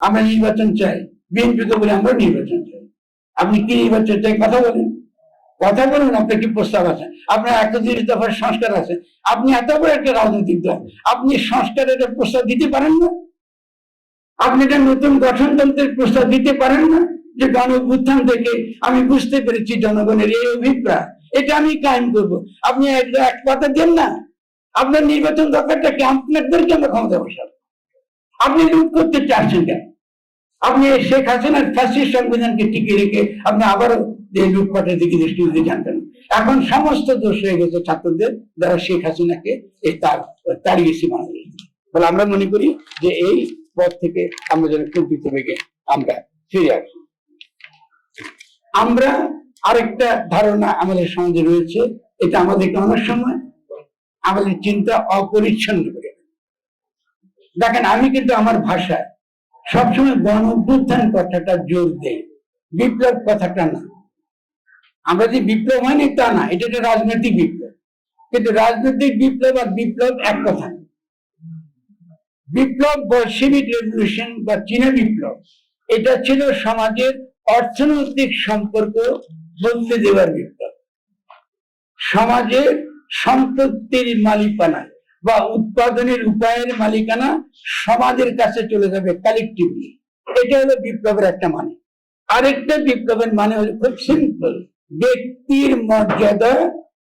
আমরা নির্বাচন চাই বিএনপিকে বলে আমরা নির্বাচন চাই। আপনি কি নির্বাচন চাই কথা বলেন। কথা বলুন, আপনার কি প্রস্তাব আছে? আপনার একত্রিশ দফার সংস্কার আছে। আপনি এত বড় একটা রাজনৈতিক দল, আপনি সংস্কারের প্রস্তাব দিতে পারেন না? আপনি একটা নতুন গঠনতন্ত্রের প্রস্তাব দিতে পারেন না? যে গণ অভ্যুত্থান থেকে আমি বুঝতে পেরেছি জনগণের এই অভিপ্রায়। এটা আমি কায়েম করব। আপনি এক কথা দেন না। আপনার নির্বাচন দরকারটা কি আপনাদেরকে আমরা ক্ষমতা বসাবো? আপনি লুট করতে চাচ্ছেন কেন? আপনি শেখ হাসিনার ফ্যাসিস্ট সংবিধানকে টিকিয়ে রেখে আপনি আবারও যে লুটপাটের দিকে দৃষ্টি দিতে জানতেন এখন সমস্ত দোষ হয়ে গেছে ছাত্রদের যারা শেখ হাসিনাকে এই তার তাড়িয়েছে বাংলাদেশ বলে আমরা মনে করি যে এই পথ থেকে আমরা যেন কুণ্ঠিত বেগে আমরা ফিরে আসি। আমরা আরেকটা ধারণা আমাদের সমাজে রয়েছে, এটা আমাদেরকে অনেক সময় আমাদের চিন্তা অপরিচ্ছন্ন। দেখেন, আমি কিন্তু আমার ভাষায় সবসময় গণ অভ্যুত্থান কথাটা জোর দেই, বিপ্লব কথাটা না। আমরা যে বিপ্লব হয়নি তা না, এটা একটা রাজনৈতিক বিপ্লব। কিন্তু রাজনৈতিক বিপ্লব আর বিপ্লব এক কথা। বিপ্লব বলসেবিক রেভলিউশন বা চীনা বিপ্লব, এটা ছিল সমাজের অর্থনৈতিক সম্পর্ক বদলে দেওয়ার বিপ্লব। সমাজের সম্পত্তির মালিকানা বা উৎপাদনের উপায়ের মালিকানা সমাজের কাছে চলে যাবে কালেকটিভলি এটা হলো বিপ্লবের একটা মানে। আরেকটা বিপ্লবের মানে হলো খুব সিম্পল ব্যক্তির মর্যাদা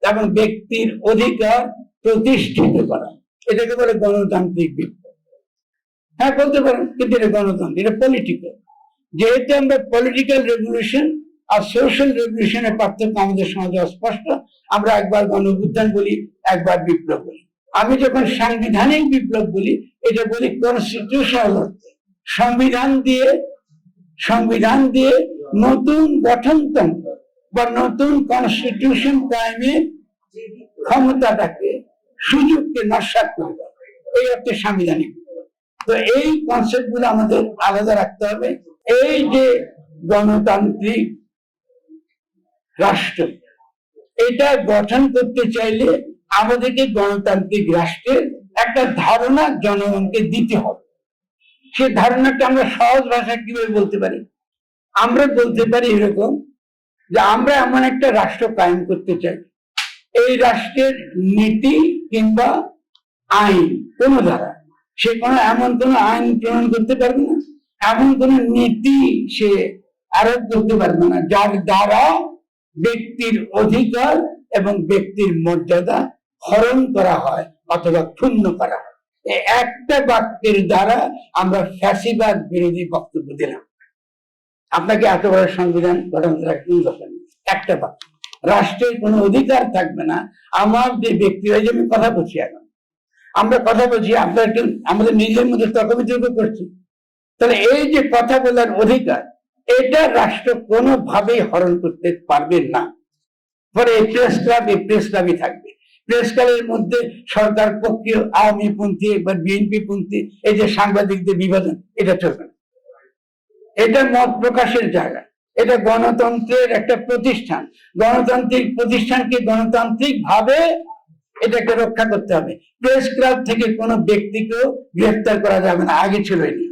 এবং ব্যক্তির অধিকার প্রতিষ্ঠিত করা। এটাকে বলে গণতান্ত্রিক বিপ্লব। হ্যাঁ বলতে পারেন, কিন্তু এটা গণতন্ত্র এটা পলিটিক্যাল যেহেতু আমরা পলিটিক্যাল রেভলিউশন আর সোশ্যাল রেভলিউশনের পার্থক্য আমাদের সমাজে অস্পষ্ট, আমরা একবার গণ বলি, একবার বিপ্লব বলি। আমি যখন সাংবিধানিক বিপ্লব বলি, এটা বলি কনস্টিটিউশনাল অর্থে। সংবিধান দিয়ে সংবিধান দিয়ে নতুন গঠনতন্ত্র বা নতুন কনস্টিটিউশন কায়েমের ক্ষমতাটাকে, সুযোগকে নস্বাত করে এই অর্থে সাংবিধানিক তো এই কনসেপ্টগুলো আমাদের আলাদা রাখতে হবে। এই যে গণতান্ত্রিক রাষ্ট্র, এটা গঠন করতে চাইলে আমাদেরকে গণতান্ত্রিক রাষ্ট্রের একটা ধারণা জনগণকে দিতে হবে। সে ধারণাটা আমরা সহজ ভাষায় কীভাবে বলতে পারি? আমরা বলতে পারি এরকম যে আমরা এমন একটা রাষ্ট্র কায়েম করতে চাই। এই রাষ্ট্রের নীতি কিংবা আইন কোন ধারা। সে কোনো এমন কোন আইন প্রণয়ন করতে পারবে না। এমন কোন নীতি সে আরোপ করতে পারবে না। যার দ্বারা ব্যক্তির অধিকার এবং ব্যক্তির মর্যাদা হরণ করা হয় অথবা ক্ষুণ্ণ করা হয়। একটা বাক্যের দ্বারা আমরা ফ্যাসিবাদ বিরোধী বক্তব্য দিলাম। আপনাকে এত বড় সংবিধান গঠন করার কোনো একটা বাক্য। রাষ্ট্রের কোনো অধিকার থাকবে না। আমার যে ব্যক্তিরা যে আমি কথা বলছি এখন। আমরা কথা বলছি আমরা একটু আমাদের নিজের মধ্যে তর্ক বিতর্ক করছি। তাহলে এই যে কথা বলার অধিকার, এটা রাষ্ট্র কোনোভাবেই হরণ করতে পারবে না। পরে এই প্রেস ক্লাব, এই প্রেস ক্লাবই থাকবে। প্রেস ক্লাবের মধ্যে সরকার, পক্ষে, আওয়ামী পন্থী বা বিএনপি পন্থী, এই যে সাংবাদিকদের বিভাজন, এটা চলবে না। এটা মত প্রকাশের জায়গা। এটা গণতন্ত্রের একটা প্রতিষ্ঠান। গণতান্ত্রিক প্রতিষ্ঠানকে গণতান্ত্রিক ভাবে এটাকে রক্ষা করতে হবে। প্রেস ক্লাব থেকে কোনো ব্যক্তিকেও গ্রেফতার করা যাবে না, আগে ছিল।